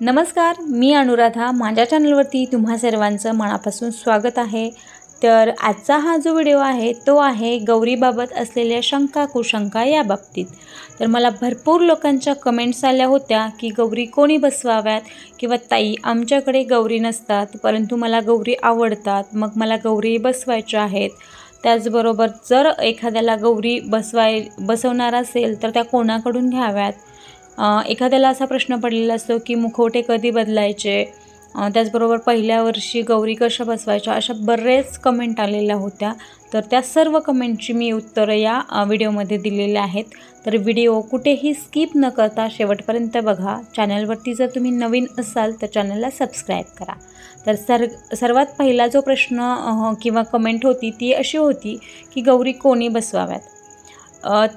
नमस्कार मी अनुराधा. माझ्या चॅनलवरती तुम्हा सर्वांचं मनापासून स्वागत आहे. तर आजचा हा जो व्हिडिओ आहे तो आहे गौरीबाबत असलेल्या शंका कुशंका या बाबतीत तर मला भरपूर लोकांच्या कमेंट्स आल्या होत्या की गौरी कोणी बसवाव्यात किंवा ताई आमच्याकडे गौरी नसतात परंतु मला गौरी आवडतात मग मला गौरी बसवायच्या आहेत. त्याचबरोबर जर एखाद्याला गौरी बसवाय बसवणार असेल तर त्या कोणाकडून घ्याव्यात? एखाद्याला असा प्रश्न पडलेला असतो की मुखवटे कधी बदलायचे? त्याचबरोबर पहिल्या वर्षी गौरी कशा बसवायच्या? अशा बरेच कमेंट आलेल्या होत्या. तर त्या सर्व कमेंटची मी उत्तरं या व्हिडिओमध्ये दिलेल्या आहेत. तर व्हिडिओ कुठेही स्किप न करता शेवटपर्यंत बघा. चॅनलवरती जर तुम्ही नवीन असाल तर चॅनलला सबस्क्राईब करा. तर सर सर्वात पहिला जो प्रश्न किंवा कमेंट होती ती अशी होती की गौरी कोणी बसवाव्यात?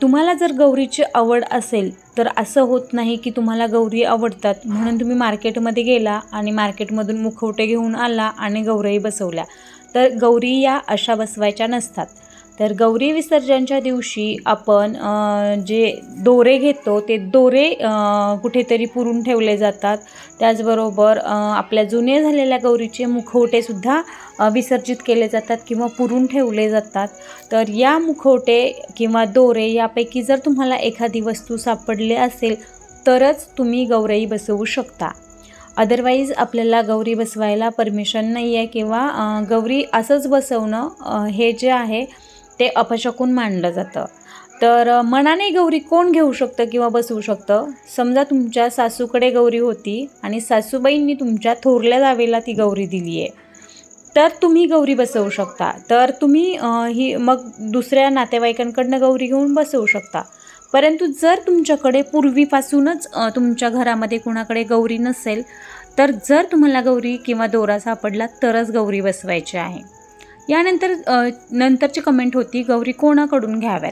तुम्हाला जर गौरीची आवड असेल तर असं होत नाही की तुम्हाला गौरी आवडतात. म्हणून तुम्ही मार्केटमध्ये गेला आणि मार्केटमधून मुखवटे घेऊन आला आणि गौरही बसवल्या. तर गौरी या अशा बसवायच्या नसतात. तर गौरी विसर्जनच्या दिवशी आपण जे दोरे घेतो ते दोरे कुठेतरी पुरून ठेवले जातात. त्याचबरोबर आपल्या जुने झालेल्या गौरीचे मुखवटेसुद्धा विसर्जित केले जातात किंवा पुरून ठेवले जातात. तर या मुखवटे किंवा दोरे यापैकी जर तुम्हाला एखादी वस्तू सापडली असेल तरच तुम्ही गौरई बसवू शकता. अदरवाईज आपल्याला गौरी बसवायला परमिशन नाही आहे किंवा गौरी असंच बसवणं हे जे आहे ते अपशकून मानलं जातं. तर मनाने गौरी कोण घेऊ शकतं किंवा बसवू शकतं? समजा तुमच्या सासूकडे गौरी होती आणि सासूबाईंनी तुमच्या थोरल्या जावेला ती गौरी दिली आहे तर तुम्ही गौरी बसवू शकता. तर तुम्ही ही मग दुसऱ्या नातेवाईकांकडनं गौरी घेऊन बसवू शकता. परंतु जर तुमच्याकडे पूर्वीपासूनच तुमच्या घरामध्ये कुणाकडे गौरी नसेल तर जर तुम्हाला गौरी किंवा दोरा सापडला तरच गौरी बसवायची आहे. यानंतर नंतरची कमेंट होती गौरी कोणाकडून घ्याव्यात?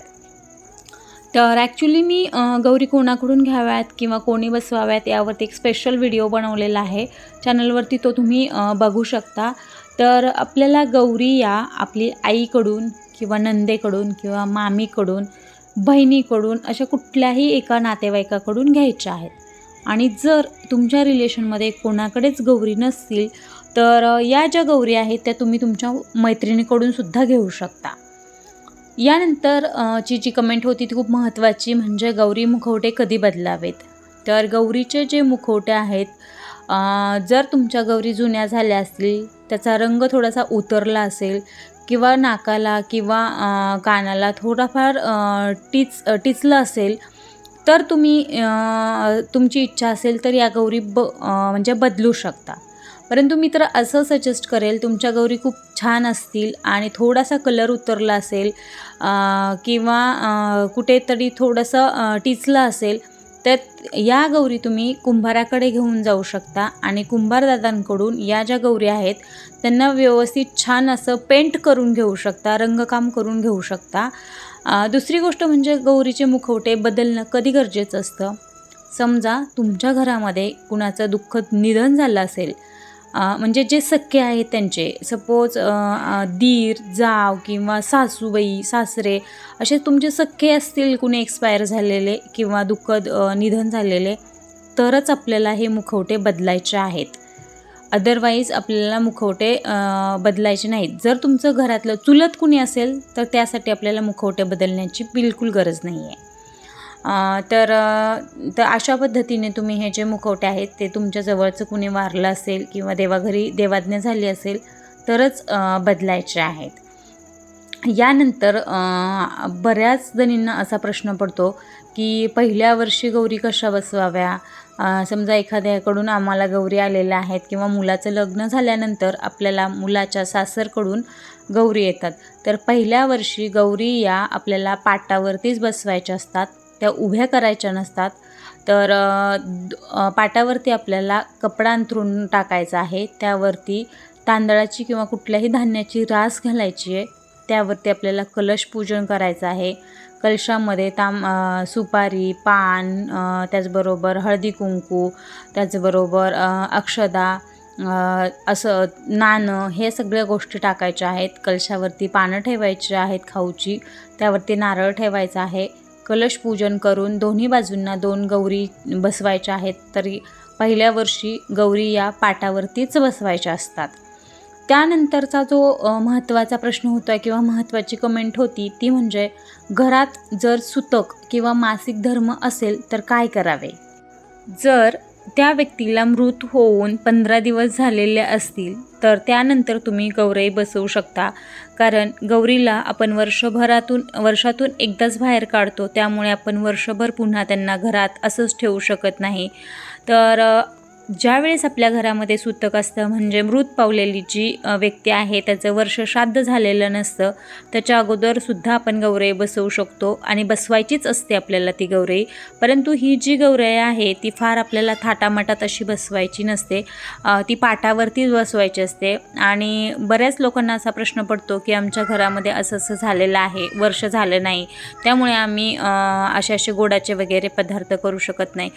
तर ॲक्च्युली मी गौरी कोणाकडून घ्याव्यात किंवा कोणी बसवाव्यात यावरती एक स्पेशल व्हिडिओ बनवलेला आहे. चॅनलवरती तो तुम्ही बघू शकता. तर आपल्याला गौरी या आपली आईकडून किंवा नंदेकडून किंवा मामीकडून बहिणीकडून अशा कुठल्याही एका नातेवाईकाकडून घ्यायच्या आहेत. आणि जर तुमच्या रिलेशनमध्ये कोणाकडेच गौरी नसतील तर या ज्या गौरी आहेत त्या तुम्ही तुमच्या मैत्रिणीकडून सुद्धा घेऊ शकता. यानंतर ची जी कमेंट होती ती खूप महत्त्वाची म्हणजे गौरी मुखवटे कधी बदलावेत? तर गौरीचे जे मुखवटे आहेत जर तुमच्या गौरी जुन्या झाल्या असतील त्याचा रंग थोडासा उतरला असेल किंवा नाकाला किंवा कानाला थोडाफार टिच टिचलं असेल तर तुम्ही तुमची इच्छा असेल तर या गौरी ब म्हणजे बदलू शकता. परंतु मी तर असं सजेस्ट करेल तुमच्या गौरी खूप छान असतील आणि थोडासा कलर उतरला असेल किंवा कुठेतरी थोडंसं टिचलं असेल तर या गौरी तुम्ही कुंभाराकडे घेऊन जाऊ शकता आणि कुंभारदादांकडून या ज्या गौरी आहेत त्यांना व्यवस्थित छान असं पेंट करून घेऊ शकता रंगकाम करून घेऊ शकता. दुसरी गोष्ट म्हणजे गौरीचे मुखवटे बदलणं कधी गरजेचं असतं? समजा तुमच्या घरामध्ये कुणाचं दुःखद निधन झालं असेल म्हणजे जे सख्खे आहेत त्यांचे सपोज दीर जाव किंवा सासूबाई सासरे असे तुमचे सख्खे असतील कुणी एक्सपायर झालेले किंवा दुःखद निधन झालेले तरच आपल्याला हे मुखवटे बदलायचे आहेत. अदरवाईज आपल्याला मुखवटे बदलायचे नाहीत. जर तुमचं घरातलं चुलत कुणी असेल तर त्यासाठी आपल्याला मुखवटे बदलण्याची बिलकुल गरज नाही आहे तर तर अशा पद्धतीने तुम्ही हे जे मुखवटे आहेत ते तुमच्या जवळचं कुणी वारलं असेल किंवा देवाघरी देवाज्ञा झाली असेल तरच बदलायचे आहेत. यानंतर बऱ्याच जणींना असा प्रश्न पडतो की पहिल्या वर्षी गौरी कशा बसवाव्या? समजा एखाद्याकडून आम्हाला गौरी आलेल्या आहेत किंवा मुलाचं लग्न झाल्यानंतर आपल्याला मुलाच्या सासरकडून गौरी येतात. तर पहिल्या वर्षी गौरी या आपल्याला पाटावरतीच बसवायच्या असतात. त्या उभ्या करायच्या नसतात. तर पाटावरती आपल्याला कपडा अंथरून टाकायचा आहे. त्यावरती तांदळाची किंवा कुठल्याही धान्याची रास घालायची आहे. त्यावरती आपल्याला कलश पूजन करायचं आहे. कलशामध्ये ताम सुपारी पान त्याचबरोबर हळदी कुंकू त्याचबरोबर अक्षदा असं नाणं हे सगळ्या गोष्टी टाकायच्या आहेत. कलशावरती पानं ठेवायची आहेत खाऊची त्यावरती नारळ ठेवायचा आहे. कलश पूजन करून दोन्ही बाजूंना दोन गौरी बसवायच्या आहेत तरी पहिल्या वर्षी गौरी या पाटावरतीच बसवायच्या असतात. त्यानंतरचा जो महत्त्वाचा प्रश्न होता किंवा महत्त्वाची कमेंट होती ती म्हणजे घरात जर सुतक किंवा मासिक धर्म असेल तर काय करावे? जर त्या व्यक्तीला मृत होऊन पंधरा दिवस झालेले असतील तर त्यानंतर तुम्ही गौराई बसवू शकता. कारण गौरीला आपण वर्षभरातून वर्षातून एकदाच बाहेर काढतो त्यामुळे आपण वर्षभर पुन्हा त्यांना घरात असंच ठेवू शकत नाही. तर ज्यावेळेस आपल्या घरामध्ये सूतक असतं म्हणजे मृत पावलेली जी व्यक्ती आहे त्याचं वर्ष श्राद्ध झालेलं नसतं त्याच्या अगोदरसुद्धा आपण गौराई बसवू शकतो आणि बसवायचीच असते आपल्याला ती गौराई. परंतु ही जी गौराई आहे ती फार आपल्याला थाटामाटात अशी बसवायची नसते. ती पाटावरतीच बसवायची असते. आणि बऱ्याच लोकांना असा प्रश्न पडतो की आमच्या घरामध्ये असं असं झालेलं आहे वर्ष झालं नाही. त्यामुळे आम्ही असे असे गोडाचे वगैरे पदार्थ करू शकत नाही.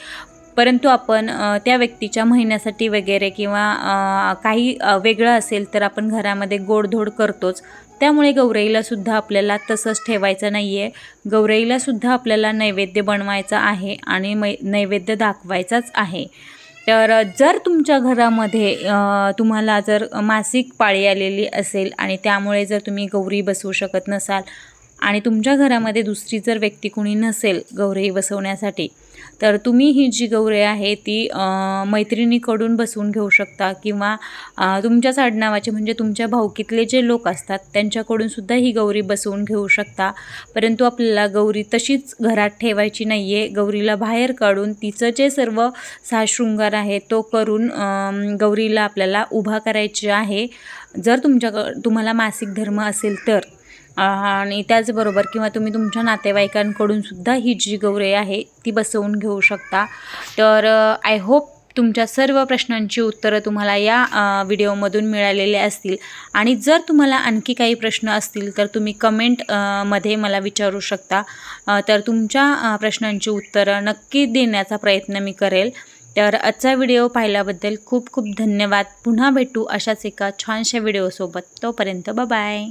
परंतु आपण त्या व्यक्तीच्या महिन्यासाठी वगैरे किंवा काही वेगळं असेल तर आपण घरामध्ये गोडधोड करतोच. त्यामुळे गौराईलासुद्धा आपल्याला तसंच ठेवायचं नाही आहे गौरईलासुद्धा आपल्याला नैवेद्य बनवायचा आहे आणि मै नैवेद्य दाखवायचाच आहे. तर जर तुमच्या घरामध्ये तुम्हाला जर मासिक पाळी आलेली असेल आणि त्यामुळे जर तुम्ही गौरी बसवू शकत नसाल आणि तुमच्या घरामध्ये दुसरी जर व्यक्ती कुणी नसेल गौरी बसवण्यासाठी तर तुम्ही ही जी गौरी आहे ती मैत्रिणीकडून बसवून घेऊ शकता किंवा तुमच्या तुमच्याच आडनावाचे म्हणजे तुमच्या भाऊकीतले जे लोक असतात त्यांच्याकडून सुद्धा ही गौरी बसवून घेऊ शकता. परंतु आपल्याला गौरी तशीच घरात ठेवायची नाही आहे गौरीला बाहेर काढून तिचं जे सर्व साशृंगार आहे तो करून गौरीला आपल्याला उभा करायची आहे. जर तुमच्याक तुम्हाला मासिक धर्म असेल तर. आणि त्याचबरोबर किंवा तुम्ही तुमच्या नातेवाईकांकडून सुद्धा ही जी गौरी आहे ती बसवून घेऊ शकता. तर आय होप तुमच्या सर्व प्रश्नांची उत्तरं तुम्हाला या व्हिडिओमधून मिळालेले असतील. आणि जर तुम्हाला आणखी काही प्रश्न असतील तर तुम्ही कमेंटमध्ये मला विचारू शकता. तर तुमच्या प्रश्नांची उत्तरं नक्की देण्याचा प्रयत्न मी करेल. तर आजचा व्हिडिओ पाहिल्याबद्दल खूप खूप धन्यवाद. पुन्हा भेटू अशाच एका छानशा व्हिडिओसोबत. तोपर्यंत बाय